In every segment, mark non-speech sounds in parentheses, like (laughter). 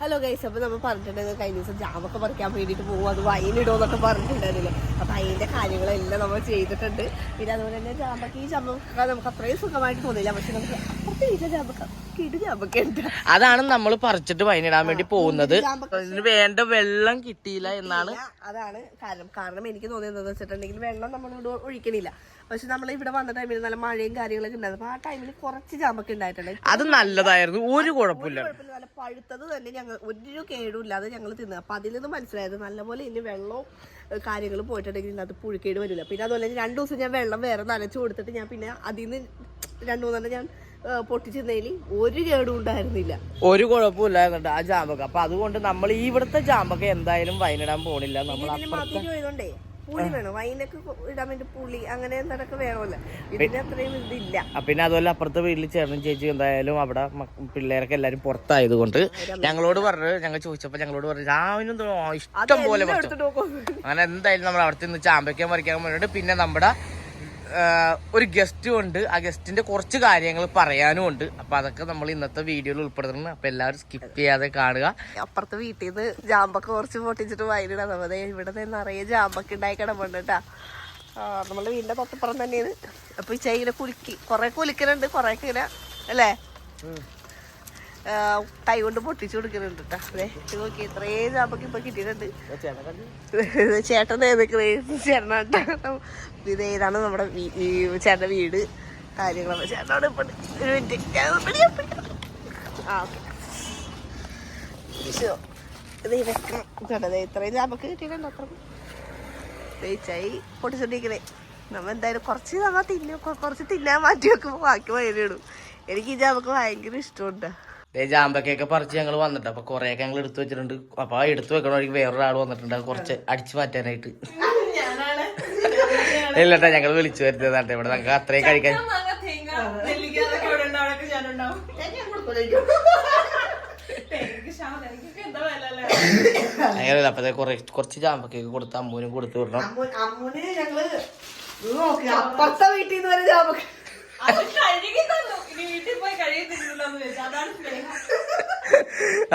Hello guys അപ്പൊ നമ്മൾ പറഞ്ഞിട്ടുണ്ടെങ്കിൽ കഴിഞ്ഞ ദിവസം ജാമൊക്കെ പറിക്കാൻ വേണ്ടിയിട്ട് പോകും അത് വൈനിടുമെന്നൊക്കെ പറഞ്ഞിട്ടുണ്ടായിരുന്നില്ല? അപ്പൊ അതിന്റെ കാര്യങ്ങളെല്ലാം നമ്മൾ ചെയ്തിട്ടുണ്ട്. പിന്നെ അതുപോലെ തന്നെ ജാമ്പക്ക് ഈ ജാമ്പക്ക നമുക്ക് അത്രയും സുഖമായിട്ട് തോന്നില്ല പക്ഷെ നമുക്ക് അപ്പുറത്തെ വീട്ടിലെ ജാമ്പക്ക അതാണ് നമ്മൾ പറിച്ചിട്ട് വൈനിടാൻ വേണ്ടി പോകുന്നത്. ഇതിന് വേണ്ട വെള്ളം കിട്ടിയില്ല എന്നാണ്. അതാണ് കാരണം. കാരണം എനിക്ക് തോന്നിയത് എന്താണെന്ന് വെച്ചിട്ടുണ്ടെങ്കിൽ വെള്ളം നമ്മൾ ഇവിടെ ഒഴിക്കണില്ല. പക്ഷെ നമ്മൾ ഇവിടെ വന്ന ടൈമിൽ നല്ല മഴയും കാര്യങ്ങളൊക്കെ ഉണ്ടായിരുന്നു ആ ടൈമിൽ കുറച്ച് ചാമ്പൊക്കെ ഉണ്ടായിട്ടുണ്ട് അത് നല്ലതായിരുന്നു. ഒരു കുഴപ്പമില്ല. നല്ല പഴുത്തത് തന്നെ ഞങ്ങൾ ഒരു കേടും ഇല്ലാതെ ഞങ്ങൾ തിന്നു. അപ്പൊ അതിൽ നിന്ന് മനസ്സിലായത് നല്ലപോലെ ഇനി വെള്ളവും കാര്യങ്ങൾ കാര്യങ്ങളും പോയിട്ടുണ്ടെങ്കിൽ ഇതിനകത്ത് പുഴുക്കേട് വരില്ല. പിന്നെ അതുപോലെ രണ്ടു ദിവസം ഞാൻ വെള്ളം വേറെ നനച്ചു കൊടുത്തിട്ട് ഞാൻ പിന്നെ അതിൽ നിന്ന് രണ്ടു മൂന്നെണ്ണം ഞാൻ ഏഹ്, പൊട്ടിച്ചിരുന്നതിൽ ഒരു കേടും ഉണ്ടായിരുന്നില്ല. ഒരു കുഴപ്പമില്ല ആ ജാമ്പക്ക അപ്പൊ അതുകൊണ്ട് നമ്മൾ ഇവിടുത്തെ ജാമ്പക്ക എന്തായാലും വൈനിടാൻ പോണില്ല. നമ്മൾ പുളി വേണം. വൈനൊക്കെ ഇടാൻ വേണ്ടി പുളി അങ്ങനെ എന്തൊക്കെ വേണമല്ലോ. ഇതിന് അത്രയും ഇതില്ല. പിന്നെ അതുപോലെ അപ്പുറത്തെ വീട്ടിൽ ചേട്ടനും ചേച്ചി എന്തായാലും അവിടെ പിള്ളേരൊക്കെ എല്ലാരും പുറത്തായത് കൊണ്ട് ഞങ്ങളോട് പറഞ്ഞു ഞങ്ങൾ ചോദിച്ചപ്പോ ഞങ്ങളോട് പറഞ്ഞു രാവിലെ ഇഷ്ടം പോലെ അങ്ങനെ എന്തായാലും നമ്മൾ അവിടെ നിന്ന് ചാമ്പയ്ക്കാൻ മറിക്കാൻ വേണ്ടിയിട്ട് പിന്നെ നമ്മുടെ ഒരു ഗസ്റ്റും ഉണ്ട്. ആ ഗസ്റ്റിന്റെ കുറച്ച് കാര്യങ്ങൾ പറയാനും ഉണ്ട്. അപ്പൊ അതൊക്കെ നമ്മൾ ഇന്നത്തെ വീഡിയോയിൽ ഉൾപ്പെടുത്തുന്നു അപ്പൊ എല്ലാവരും സ്കിപ്പ് ചെയ്യാതെ കാണുക. അപ്പുറത്തെ വീട്ടിൽ നിന്ന് ജാമ്പക്ക കുറച്ച് പൊട്ടിച്ചിട്ട് വയലിടാൻ അതെ ഇവിടെ നിന്ന് നിറയെ ജാമ്പക്ക ഉണ്ടായി കിടപ്പുണ്ട് കേട്ടാ. നമ്മുടെ വീടിന്റെ തൊട്ടപ്പുറം തന്നെയാണ്. അപ്പൊ ഈ ഇങ്ങനെ കുലുക്കി. കുറെ കുലുക്കലുണ്ട് കുറെ ഇങ്ങനെ അല്ലേ? കൈ കൊണ്ട് പൊട്ടിച്ചു കൊടുക്കുന്നുണ്ട് കേട്ടോ അതെ നോക്കി ഇത്രയും ജാമ്പക്ക ഇപ്പൊ കിട്ടിയിട്ടുണ്ട്. ചേട്ടൻ ചേട്ടനാട്ടാ ഇത് ഏതാണ് നമ്മുടെ ചേട്ടന്റെ ഈ ചേട്ടന്റെ വീട്? കാര്യങ്ങളൊക്കെ ചേട്ടനോട് ഇപ്പൊ. ഒരു മിനിറ്റ്. ആ ഓക്കെ. ഇത് ഇത്രയും കിട്ടിയിട്ടുണ്ട് അത്ര. തേച്ചായി പൊട്ടിച്ചോണ്ടിരിക്കണേ. നമ്മ എന്തായാലും കുറച്ച് നമ്മ തിന്നു കുറച്ച് തിന്നാൻ മാറ്റി വെക്കുമ്പോൾ ബാക്കി വയലിടും എനിക്ക് ഈ ചാമ്പക്ക് ഭയങ്കര ഇഷ്ടമുണ്ട് ജാമ്പക്കൊക്കെ പറിച്ച് ഞങ്ങൾ വന്നിട്ട് അപ്പൊ കുറെയൊക്കെ ഞങ്ങൾ എടുത്തു വെച്ചിട്ടുണ്ട്. അപ്പൊ ആ എടുത്തു വെക്കണ വഴിക്ക് വേറൊരാൾ വന്നിട്ടുണ്ട്. കുറച്ച് അടിച്ചു മാറ്റാനായിട്ട്. ഇല്ലട്ടാ ഞങ്ങൾ വിളിച്ചു വരുന്നതാണ് ഇവിടെ. ഞങ്ങൾക്ക് അത്രയും കഴിക്കാൻ അങ്ങനെയല്ല അപ്പൊ കൊറേ കുറെ കുറച്ച് ജാമ്പക്കൊക്കെ കൊടുത്ത് അമ്മൂനും കൊടുത്തു വിടണം. അമ്മൂന് ഞങ്ങൾ അപ്പുറത്തെ വീട്ടിൽ നിന്ന് വരെ ജാമക്ക്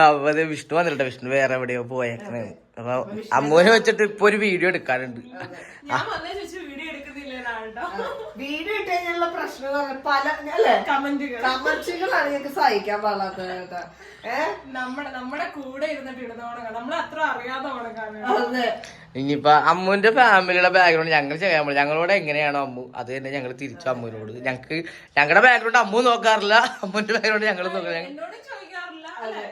അപ്പൊ വിഷ്ണു വന്നിട്ട് വിഷ്ണു വേറെ എവിടെയോ പോയേക്കണേ. അപ്പൊ അമ്മൂനെ വെച്ചിട്ട് ഇപ്പൊ ഒരു വീഡിയോ എടുക്കാനുണ്ട്. വീഡിയോ ഇട്ട് കഴിഞ്ഞുള്ള പ്രശ്നം പല അല്ലേ? കമന്റുകൾ കമന്റുകളാണ് ഞങ്ങൾക്ക് സഹിക്കാൻ പാടാത്തത് കേട്ടോ. ഏഹ് നമ്മുടെ നമ്മുടെ കൂടെ ഇരുന്നിട്ട് ഇടുന്ന ഉണക്കാണ് നമ്മൾ അത്ര അറിയാത്ത ഉണക്കാണ് അതെ. ഇനിയിപ്പൊ അമ്മുവിന്റെ ഫാമിലിയുടെ ബാക്ക്ഗ്രൗണ്ട് ഞങ്ങൾ ചെയ്യാൻ പറ്റില്ല. ഞങ്ങളോട് എങ്ങനെയാണോ അമ്മു? അത് തന്നെ ഞങ്ങൾ തിരിച്ചു അമ്മുവിനോട്. ഞങ്ങൾക്ക് ഞങ്ങളുടെ ബാക്ക്ഗ്രൗണ്ട് അമ്മു നോക്കാറില്ല. അമ്മുവിന്റെ ബാക്ക്ഗ്രൗണ്ട് ഞങ്ങൾ നോക്കില്ല എന്നോട് ചോദിക്കാറില്ല. അല്ലെ?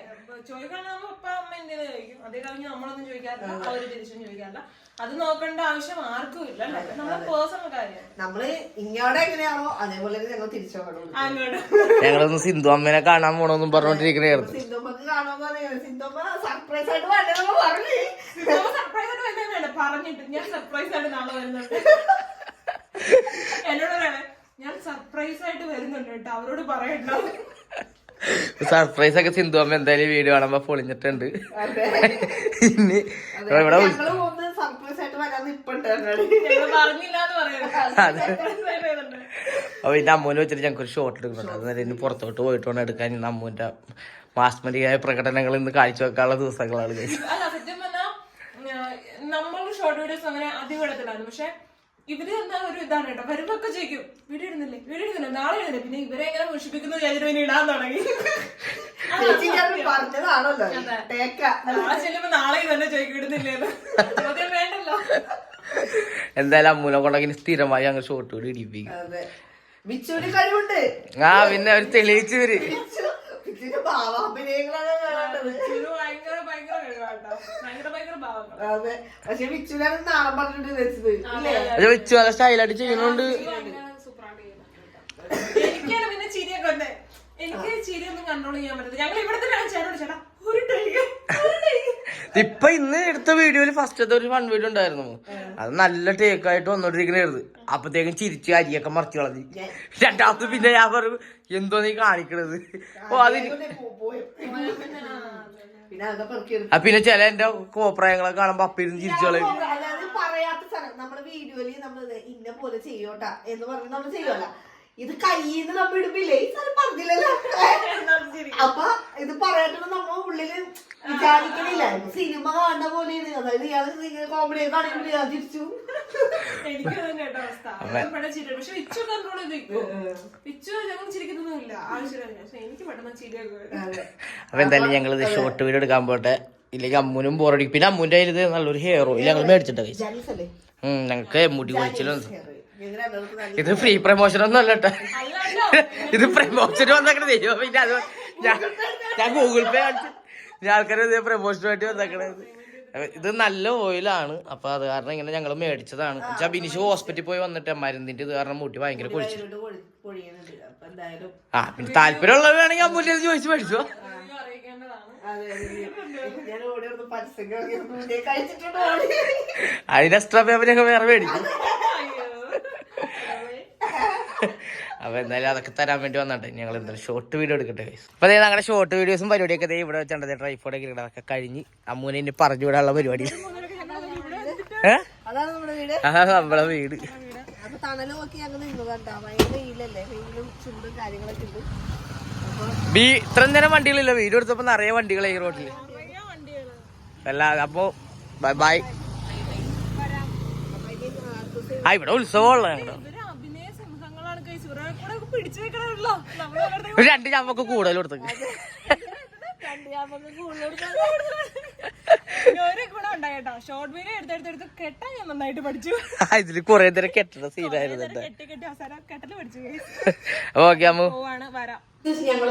അപ്പ അമ്മ എന്തിനാ ചോദിക്കും? അതേ കഴിഞ്ഞ് നമ്മളൊന്നും ചോദിക്കാറില്ല അവർ തിരിച്ചും ചോദിക്കാറില്ല. അത് നോക്കേണ്ട ആവശ്യം ആർക്കും ഇല്ല നമ്മളെ പേഴ്സണൽ കാര്യം. നമ്മൾ ഇങ്ങോട്ട് എങ്ങനെയാണോ അതേപോലെ ഞങ്ങൾ തിരിച്ചു അങ്ങോട്ട്. ഞങ്ങളൊന്ന് സിന്ധു അമ്മേനെ കാണാൻ പോണോന്നും പറഞ്ഞോണ്ടിരിക്കണായിരുന്നു. സിന്ധുമ്മക്ക് കാണുമ്പോ സിന്ധുമ്മ സർപ്രൈസ് ആയിട്ട് പറഞ്ഞു. സർപ്രൈസ് ആയിട്ട് വരുന്നതല്ല പറഞ്ഞിട്ട്. ഞാൻ സർപ്രൈസ് ആയിട്ട് നാളെ വരുന്നുണ്ട്. എന്നോട് പറയണേ ഞാൻ സർപ്രൈസ് ആയിട്ട് വരുന്നുണ്ട് കേട്ടോ. അവരോട് പറയണ്ടോ. (laughs) സർപ്രൈസ് ഒക്കെ സിന്ധു അമ്മ എന്തായാലും വീഡിയോ കാണുമ്പോ പൊളിഞ്ഞിട്ടുണ്ട്. ഇനി ഇവിടെ അപ്പൊ എന്റെ അമ്മൂനെ വെച്ചിട്ട് ഞങ്ങൾക്ക് ഒരു ഷോട്ട് എടുക്കുന്നുണ്ട് അത് നേരം ഇനി പുറത്തോട്ട് പോയിട്ട് വേണം എടുക്കാൻ. ഇന്ന് അമ്മൂന്റെ മാസ്മരിയായ പ്രകടനങ്ങൾ ഇന്ന് കാഴ്ചവെക്കാനുള്ള ദിവസങ്ങളാണ്. അല്ല സത്യം പറഞ്ഞാ നമ്മൾ ഷോർട്ട് വീഡിയോസ് അങ്ങനെ അധികം എടുത്തിട്ടുണ്ടായിരുന്നു പക്ഷെ ഇവർ തന്നെ ഒരു ഇതാണ് കേട്ടോ. വരുമ്പൊക്കെ ചോദിക്കും വീട് ഇടുന്നില്ലേ വീട് ഇടുന്നില്ല നാളെ ഇടുന്നില്ല പിന്നെ ഇവരെ എങ്ങനെ മോഷിപ്പിക്കുന്നു വിചാരിച്ചു പിന്നെ ഇടാൻ തുടങ്ങി. പറഞ്ഞതാണല്ലോ. ടേക്ക നാളെ ചെല്ലുമ്പോ നാളെ തന്നെ ചോദിക്കും ഇടുന്നില്ലേ ചോദ്യം വേണ്ടല്ലോ. എന്തായാലും അമ്മൂനെ കൊണ്ടെങ്കിൽ സ്ഥിരമായി അങ്ങ് ഷോട്ട് കൂടി ഇടിപ്പിക്കും. ആ പിന്നെ അവർ തെളിയിച്ചു വരും അതെ. പക്ഷെ ബിച്ചുവിനാണ് നാളെ പറഞ്ഞിട്ട് വെച്ചത്. അത് വെച്ചു നല്ല സ്റ്റൈലായിട്ട് ചെയ്യുന്നുണ്ട്. എനിക്കാണ് പിന്നെ ചിരിയൊക്കെ എനിക്ക് ചിരിയൊന്നും കൺട്രോൾ ചെയ്യാൻ പറ്റില്ല ഞങ്ങൾ ഇവിടെ തന്നെ ചേട്ടനോട് ചേട്ടാ ഒരു ടൈം ഇപ്പൊ ഇന്ന് എടുത്ത വീഡിയോയിൽ ഫസ്റ്റത്തെ ഒരു ഫൺ വീഡിയോ ഉണ്ടായിരുന്നു. അത് നല്ല ടേക്ക് ആയിട്ട് വന്നോണ്ടിരിക്കണായിരുന്നു. അപ്പത്തേക്കും ചിരിച്ച് അരിയൊക്കെ മറിച്ചു കളഞ്ഞു. രണ്ടാമത് പിന്നെ ഞാൻ പറഞ്ഞു എന്തോ നീ കാണിക്കണത്? ഓ അത് പിന്നെ ചില എന്റെ കോപ്രായങ്ങളൊക്കെ കാണുമ്പോ അപ്പിരുന്ന് ചിരിച്ചു കളയും. പറയാത്ത സ്ഥലം. നമ്മുടെ വീഡിയോയിൽ നമ്മൾ ഇന്ന പോലെ ചെയ്യോട്ടാ എന്ന് പറഞ്ഞ് നമ്മൾ ചെയ്യുമല്ല ഇത് കയ്യിൽ നിന്ന് നമ്മൾ ഇടുമ്പില്ലേ ഈ സ്ഥലം പറഞ്ഞില്ലല്ലോ. അപ്പൊ ഇത് പറയാട്ടുള്ള നമ്മ ഉള്ളിൽ വിചാരിക്കണില്ല. സിനിമ കാണുന്ന പോലെയാണ്. അതായത് ഇയാൾ കോമഡി ആണെങ്കിൽ ആചരിച്ചു എനിക്ക് തന്നെ അവസ്ഥ. പെട്ടെന്ന് ചിരി പക്ഷെ ഇച്ചു കൺട്രോൾ ഞങ്ങൾ ചിരിക്കുന്നൊന്നുമില്ല ആവശ്യമില്ല. പക്ഷെ എനിക്ക് പെട്ടെന്ന് ചിരിയൊക്കെ വരും. അപ്പൊ എന്തായാലും ഞങ്ങൾ ഇത് ഷോർട്ട് വീഡിയോ എടുക്കാൻ പോട്ടെ. ഇല്ലെങ്കിൽ അമ്മൂനും ബോറടിക്കും പിന്നെ അമ്മൂന്റെ കയ്യിൽ ഇത് നല്ലൊരു ഹെയർ ഓയിൽ ഞങ്ങൾ മേടിച്ചിട്ടുണ്ട് ഞങ്ങൾക്ക് മുടി കൊഴിച്ചിലും ഇത് ഫ്രീ പ്രമോഷൻ ഒന്നും അല്ല കേട്ടോ (laughs) ഇത് പ്രമോഷൻ വന്നേക്കണ ദൈവം പിന്നെ അത് ഞാൻ ഞാൻ ഗൂഗിൾ പേ കാണിച്ചു ഞാൻ ആൾക്കാർ ഇതേ പ്രമോഷന് വേണ്ടി വന്നേക്കണത്. ഇത് നല്ല ഓയിലാണ് അപ്പൊ അത് കാരണം ഇങ്ങനെ ഞങ്ങൾ മേടിച്ചതാണ്. വെച്ചാൽ ബിനിഷ് ഹോസ്പിറ്റലിൽ പോയി വന്നിട്ട് മരുന്നിന്റെ ഇത് കാരണം മുട്ടി ഭയങ്കര കുഴിച്ചു. ആ പിന്നെ താല്പര്യമുള്ളത് വേണമെങ്കിൽ അമ്മൂല്യത് ചോദിച്ചു മേടിച്ചോ. അതിന് എക്സ്ട്രാ പേപ്പറൊക്കെ വേറെ മേടിക്കും. അയ്യോ അപ്പൊ എന്തായാലും അതൊക്കെ തരാൻ വേണ്ടി വന്നിട്ട് ഞങ്ങൾ എന്തായാലും ഷോർട്ട് വീഡിയോ എടുക്കട്ടെ. അപ്പൊ അതായത് ഞങ്ങളുടെ ഷോർട്ട് വീഡിയോസും പരിപാടിയൊക്കെ ദേ ഇവിടെ വെച്ചിട്ടുണ്ട്. ട്രൈഫോഡ് ഒക്കെ അതൊക്കെ കഴിഞ്ഞ് അമ്മൂനെ ഇനി പറഞ്ഞു വിടാനുള്ള പരിപാടി. അതാണ് നമ്മുടെ വീട്. ആ നമ്മളെ വീട്. ബി ഇത്രയും നേരം വണ്ടികളില്ല. വീട് എടുത്തപ്പോ നിറയെ വണ്ടികളെ ഈ റോഡിൽ വണ്ടികൾ അല്ല അപ്പൊ ബൈ ബൈ ആ ഇവിടെ ഉത്സവമുള്ള ഞങ്ങളുടെ പിടിച്ചു വെക്കണമല്ലോ. നമ്മളെ വെറുതെ ഒരു രണ്ട് ചാമ്പൊക്കെ കൂടുതൽ കൊടുത്തു. ഒരു ഗുണം ഉണ്ടായിട്ടോ. ഷോർട്ട് വീഡിയോ എടുത്തെടുത്തെടുത്ത് കെട്ടാൻ ഞാൻ നന്നായിട്ട് പഠിച്ചു. ഇതിൽ കൊറേ നേരം കെട്ടണ സീനായിരുന്നു എന്റെ കെട്ടി കെട്ടി അവസാനം കെട്ടൽ പഠിച്ചു guys. ഓക്കെ അമ്മ. പോവാണ് വരാം.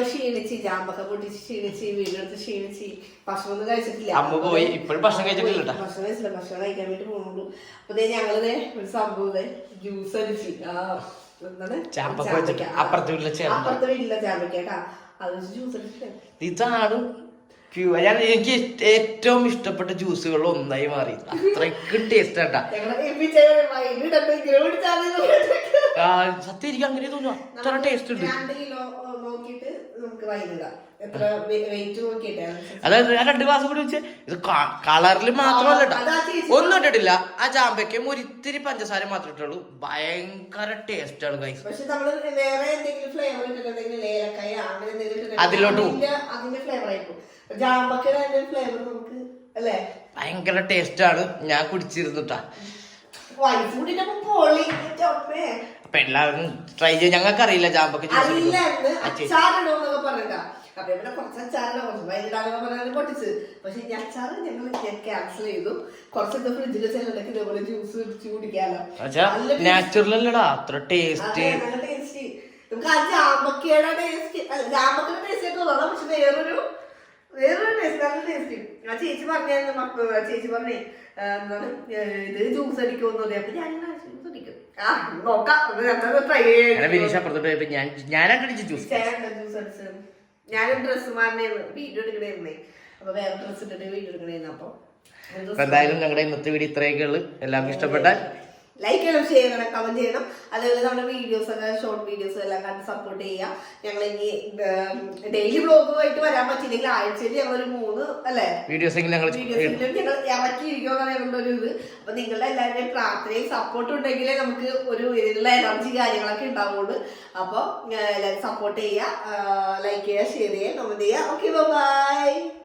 ക്ഷീണിച്ച് ജാമ്പൊക്കെ പൊട്ടിച്ച് ക്ഷീണിച്ച് വീടെടുത്ത് ക്ഷീണിച്ച് ഭക്ഷണമൊന്നും കഴിച്ചിട്ടില്ല. അമ്മ പോയി. ഇപ്പോഴും ഭക്ഷണം കഴിച്ചിട്ടില്ല ഭക്ഷണം കഴിച്ചില്ല. ഭക്ഷണം കഴിക്കാൻ വേണ്ടി പോകുന്നുള്ളൂ. അപ്പൊ ഞങ്ങളിതേ ഒരു സംഭവം ജ്യൂസ് അടിച്ച്. ആ. ചാമ്പക്ക വെച്ചിട്ട് ചാമ്പക്ക. ആ. അപ്പുറത്തെ വീട്ടിലെ ചേട്ടൻ അപ്പുറത്തെ വീട്ടിലെ ചാമ്പക്ക കേട്ടാ. അത് ജ്യൂസ് അടിച്ചിട്ട് ഇതാണ് ഞാൻ എനിക്ക് ഏറ്റവും ഇഷ്ടപ്പെട്ട ജ്യൂസുകളിൽ ഒന്നായി മാറി. അത്രയ്ക്ക് ടേസ്റ്റ് ആട്ടാ ഞങ്ങൾ എപ്പിച്ച് വൈകിട്ട് ഇങ്ങനെ പിടിച്ചാൽ ആ, സത്യം എനിക്ക് അങ്ങനെ തോന്നുന്നു അത്ര ടേസ്റ്റ് ഉണ്ട്. അതായത് ഞാൻ രണ്ട് ഗ്ലാസ് കൂടി വെച്ച് ഇത് കളറിൽ മാത്രമല്ല കേട്ടോ ഒന്നും ഇട്ടിട്ടില്ല. ആ ചാമ്പയ്ക്കും ഒരു ഇത്തിരി പഞ്ചസാര മാത്രമേ ഇട്ടുള്ളൂ. ഭയങ്കര ടേസ്റ്റ് ആണ് കൈസ് ഇട്ടിട്ടുണ്ടെങ്കിൽ അതിലോട്ട് പോകും. ഭയങ്കര ടേസ്റ്റ് ആണ്. ഞാൻ കുടിച്ചിരുന്നുട്ടാ പൊളി എല്ലാവരും ട്രൈ ചെയ്ത് ഞങ്ങൾക്ക് അറിയില്ല ചാമ്പക്ക ജ്യൂസ് അതില്ലായിരുന്നു അച്ചാറിടുമെന്നൊക്കെ പറഞ്ഞിട്ടാ. അപ്പൊ ഇവിടെ കുറച്ച് അച്ചാറിനെ കുറച്ച് വൈകിട്ടാണെന്ന് പറഞ്ഞാൽ പൊട്ടിച്ച്. പക്ഷെ ഈ അച്ചാർ ഞങ്ങൾ ക്യാൻസൽ ചെയ്തു. കുറച്ചൊക്കെ ഫ്രിഡ്ജിൽ ചെല്ലുണ്ടെങ്കിൽ ഇതേപോലെ ജ്യൂസ് കുടിച്ച് കുടിക്കാലോ. നല്ല നാച്ചുറൽ അല്ലടാ. അത്ര ടേസ്റ്റ് അതെ, നല്ല ടേസ്റ്റ് നമുക്ക് ആ ജാമ്പക്കയുടെ ടേസ്റ്റ് അല്ല ജാമ്പക്കയുടെ ടേസ്റ്റ് തോന്നണം പക്ഷെ വേറൊരു വേറൊരു ടേസ്റ്റ് നല്ല ടേസ്റ്റ് ആ ചേച്ചി പറഞ്ഞു മക്കൾ ചേച്ചി പറഞ്ഞേ എന്താണ് ഇത് ജ്യൂസ് അടിക്കുമെന്ന് അപ്പൊ ഞാൻ ഞാനും ഡ്രസ്സ് മാറിനായിരുന്നു. വീഡിയോ എടുക്കണേരുന്നേ അപ്പൊ വേറെ ഡ്രസ്സ് ഇട്ടിട്ട് വീഡിയോ എടുക്കണേന്ന് അപ്പൊ എന്തായാലും ഞങ്ങളുടെ ഇന്നത്തെ വീഡിയോ ഇത്രയൊക്കെ ഉള്ളു. എല്ലാവർക്കും ഇഷ്ടപ്പെട്ടാൽ ലൈക്ക് ചെയ്യണം ഷെയർ ചെയ്യണം കമന്റ് ചെയ്യണം. അതേപോലെ നമ്മുടെ വീഡിയോസ് ഒക്കെ ഷോർട്ട് വീഡിയോസ് എല്ലാം കണ്ട് സപ്പോർട്ട് ചെയ്യുക. ഞങ്ങൾ ഇനി ഡെയിലി ബ്ലോഗുമായിട്ട് വരാൻ പറ്റില്ലെങ്കിൽ ആഴ്ചയിൽ ഞങ്ങൾ ഒരു മൂന്ന് അല്ലേ? വീഡിയോസ് ഞങ്ങൾ ഇറക്കിയിരിക്കുമെന്നാണ് ഞങ്ങളുടെ ഒരു ഇത്. അപ്പൊ നിങ്ങളുടെ എല്ലാവരുടെയും പ്രാർത്ഥനയും സപ്പോർട്ട് ഉണ്ടെങ്കിലേ നമുക്ക് ഒരു ഇതിലുള്ള എനർജി കാര്യങ്ങളൊക്കെ ഉണ്ടാവുള്ളൂ. അപ്പോൾ എല്ലാവരും സപ്പോർട്ട് ചെയ്യുക. ലൈക്ക് ചെയ്യുക ഷെയർ ചെയ്യുക കമന്റ് ചെയ്യുക. Okay bye